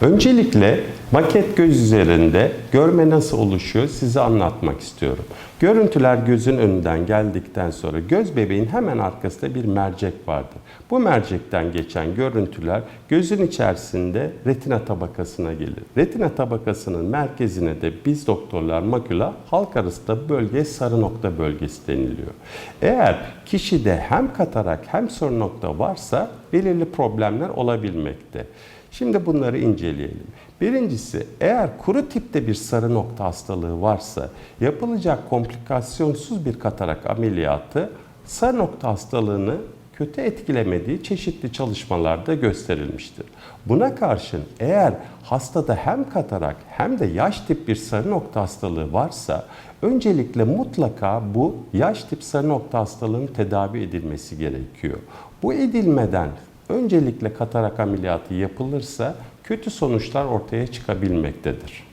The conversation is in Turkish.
Öncelikle maket göz üzerinde görme nasıl oluşuyor size anlatmak istiyorum. Görüntüler gözün önünden geldikten sonra göz bebeğin hemen arkasında bir mercek vardır. Bu mercekten geçen görüntüler gözün içerisinde retina tabakasına gelir. Retina tabakasının merkezine de biz doktorlar makula halk arasında bu bölgeye sarı nokta bölgesi deniliyor. Eğer kişide hem katarak hem sarı nokta varsa belirli problemler olabilmekte. Şimdi bunları inceleyelim. Birincisi eğer kuru tipte bir sarı nokta hastalığı varsa yapılacak komplikasyonsuz bir katarak ameliyatı sarı nokta hastalığını kötü etkilemediği çeşitli çalışmalarda gösterilmiştir. Buna karşın eğer hastada hem katarak hem de yaş tip bir sarı nokta hastalığı varsa öncelikle mutlaka bu yaş tip sarı nokta hastalığının tedavi edilmesi gerekiyor. Bu edilmeden öncelikle katarak ameliyatı yapılırsa kötü sonuçlar ortaya çıkabilmektedir.